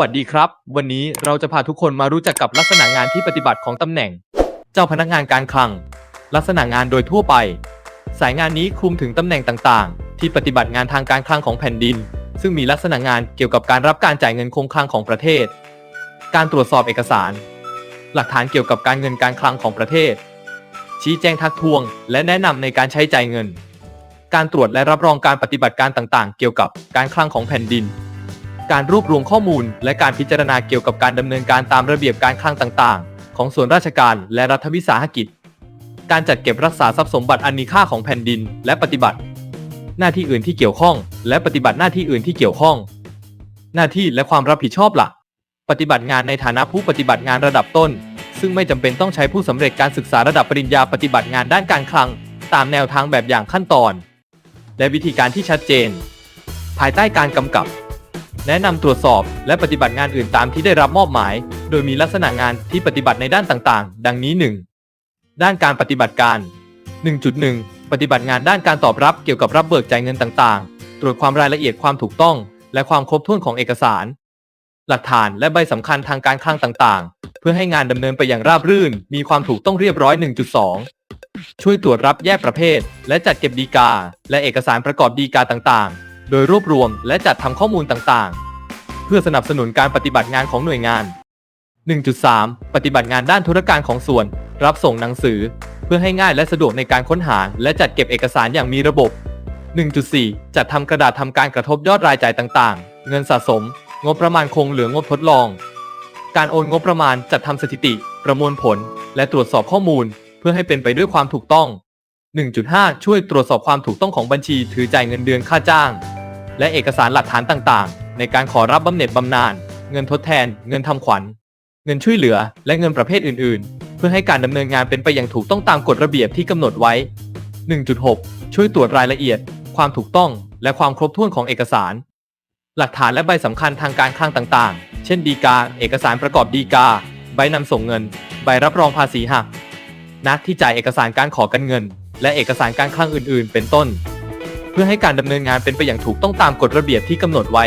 วัสดีครับ วันนี้เราจะพาทุกคนมารู้จักกับลักษณะงานที่ปฏิบัติของตำแหน่ง เจ้าพนักงานการคลัง ลักษณะงานโดยทั่วไป สายงานนี้คลุมถึงตำแหน่งต่างๆ ที่ปฏิบัติงานทางการคลังของแผ่นดิน ซึ่งมีลักษณะงานเกี่ยวกับการรับการจ่ายเงินคงคลังของประเทศ การตรวจสอบเอกสาร หลักฐานเกี่ยวกับการเงินการคลังของประเทศ ชี้แจงทักท้วง และแนะนำในการใช้จ่ายเงิน การตรวจและรับรองการปฏิบัติการต่างๆ เกี่ยวกับการคลังของแผ่นดิน การรวบรวมข้อมูล และการพิจารณาเกี่ยวกับการดำเนินการตามระเบียบการคลังต่างๆ ของส่วนราชการและรัฐวิสาหกิจ การจัดเก็บรักษาทรัพย์สมบัติอันมีค่าของแผ่นดิน และปฏิบัติ หน้าที่อื่นที่เกี่ยวข้อง และปฏิบัติหน้าที่อื่นที่เกี่ยวข้อง หน้าที่และความรับผิดชอบหลัก ปฏิบัติงานในฐานะผู้ปฏิบัติงานระดับต้น ซึ่งไม่จำเป็นต้องใช้ผู้สำเร็จการศึกษาระดับปริญญาปฏิบัติงานด้านการคลัง ตามแนวทางแบบอย่างขั้นตอน และวิธีการที่ชัดเจน ภายใต้การกำกับ แนะนำตรวจสอบและปฏิบัติงานอื่นตามที่ได้รับมอบหมาย โดยมีลักษณะงานที่ปฏิบัติในด้านต่างๆ ดังนี้ 1. ด้านการปฏิบัติการ 1.1 ปฏิบัติงานด้านการตอบรับเกี่ยวกับรับเบิกจ่ายเงินต่างๆ ตรวจความรายละเอียดความถูกต้อง และความครบถ้วนของเอกสาร หลักฐานและใบสำคัญทางการคลังต่างๆ เพื่อให้งานดำเนินไปอย่างราบรื่น มีความถูกต้องเรียบร้อย 1.2 ช่วยตรวจรับแยกประเภท และจัดเก็บดีกา และเอกสารประกอบดีกาต่างๆ โดยรวบรวมและจัดทำข้อมูลต่างๆ เพื่อสนับสนุนการปฏิบัติงานของหน่วยงาน 1.3 ปฏิบัติงานด้านธุรการของส่วน รับส่งหนังสือ เพื่อให้ง่ายและสะดวกในการค้นหา และจัดเก็บเอกสารอย่างมีระบบ 1.4 จัดทำกระดาษทำการกระทบยอดรายจ่ายต่างๆ เงินสะสม งบประมาณคงเหลืองบทดลอง การโอนงบประมาณจัดทำสถิติ ประมวลผล และตรวจสอบข้อมูล เพื่อให้เป็นไปด้วยความถูกต้อง 1.5 ช่วยตรวจสอบความถูกต้องของบัญชีถือจ่ายเงินเดือนค่าจ้าง และเอกสารหลักฐานต่างๆ ในการขอรับบำเหน็จบำนาญ เงินทดแทน เงินทำขวัญ เงินช่วยเหลือ และเงินประเภทอื่นๆ เพื่อให้การดำเนินงานเป็นไปอย่างถูกต้องตามกฎระเบียบที่กำหนดไว้ 1.6 ช่วยตรวจรายละเอียด ความถูกต้อง และความครบถ้วนของเอกสาร หลักฐานและใบสำคัญทางการคลังต่างๆ เช่นดีกา เอกสารประกอบดีกา ใบนำส่งเงิน ใบรับรองภาษีหักนัดที่จ่ายเอกสารการขอกันเงิน และเอกสารการคลังอื่น ๆ เป็นต้น เพื่อให้การดำเนินงานเป็นไปอย่างถูกต้องตามกฎระเบียบที่กำหนดไว้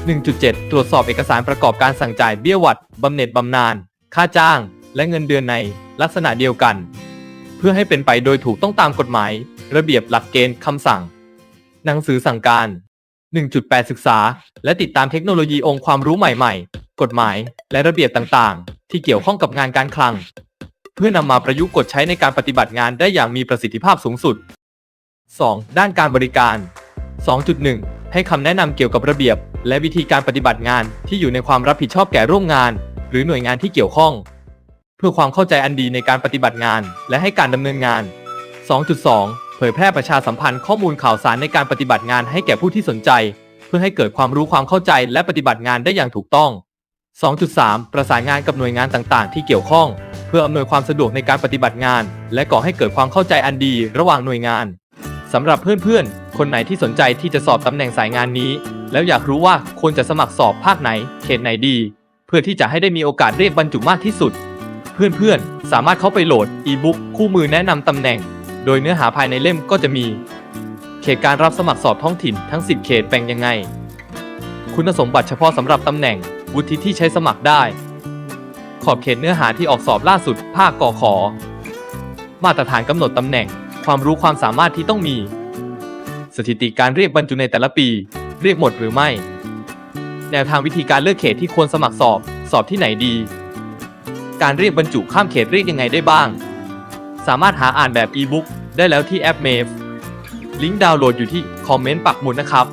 1.7 ตรวจสอบเอกสารประกอบการสั่งจ่ายเบี้ยหวัดบำเหน็จบำนาญ ค่าจ้าง และเงินเดือนในลักษณะเดียวกัน เพื่อให้เป็นไปโดยถูกต้องตามกฎหมาย ระเบียบหลักเกณฑ์คำสั่ง หนังสือสั่งการ 1.8 ศึกษา และติดตามเทคโนโลยีองค์ความรู้ใหม่ ๆ กฎหมาย และระเบียบต่างๆ ที่เกี่ยวข้องกับงานการคลัง เพื่อนำมาประยุกต์กดใช้ในการปฏิบัติงานได้อย่างมีประสิทธิภาพสูงสุด 2. ด้านการบริการ 2.1 ให้คำแนะนำเกี่ยวกับระเบียบ และวิธีการปฏิบัติงานที่อยู่ในความรับผิดชอบแก่ร่วมงาน หรือหน่วยงานที่เกี่ยวข้อง เพื่อความเข้าใจอันดีในการปฏิบัติงาน และให้การดำเนินงาน 2.2 เผยแพร่ประชาสัมพันธ์ข้อมูลข่าวสารในการปฏิบัติงานให้แก่ผู้ที่สนใจ เพื่อให้เกิดความรู้ความเข้าใจและปฏิบัติงานได้อย่างถูกต้อง 2.3 ประสานงานกับหน่วยงานต่างๆ ที่เกี่ยวข้อง เพื่ออำนวยความสะดวกในการปฏิบัติงาน และก่อให้เกิดความเข้าใจอันดีระหว่างหน่วยงาน สำหรับเพื่อนๆ คนไหนที่สนใจที่จะสอบตำแหน่งสายงานนี้ แล้วอยากรู้ว่าควรจะสมัครสอบภาคไหน เขตไหนดี เพื่อที่จะให้ได้มีโอกาสเรียกบรรจุมากที่สุด เพื่อนๆ สามารถเข้าไปโหลดอีบุ๊กคู่มือแนะนำตำแหน่ง โดยเนื้อหาภายในเล่มก็จะมี เขตการรับสมัครสอบท้องถิ่นทั้ง 10 เขตแบ่งยังไง คุณสมบัติเฉพาะสำหรับตำแหน่ง วุฒิที่ใช้สมัครได้ ขอบเขตเนื้อหาที่ออกสอบล่าสุด ภาคกอขอ มาตรฐานกำหนดตำแหน่ง ความรู้ความสามารถที่ต้องมี สถิติการเรียกบรรจุในแต่ละปี เรียกหมดหรือไม่ แนวทางวิธีการเลือกเขตที่ควรสมัครสอบ สอบที่ไหนดี การเรียกบรรจุข้ามเขตเรียกยังไงได้บ้าง สามารถหาอ่านแบบอีบุ๊กได้แล้วที่แอปเมฟลิงก์ดาวน์โหลดอยู่ที่คอมเมนต์ปักหมุดนะครับ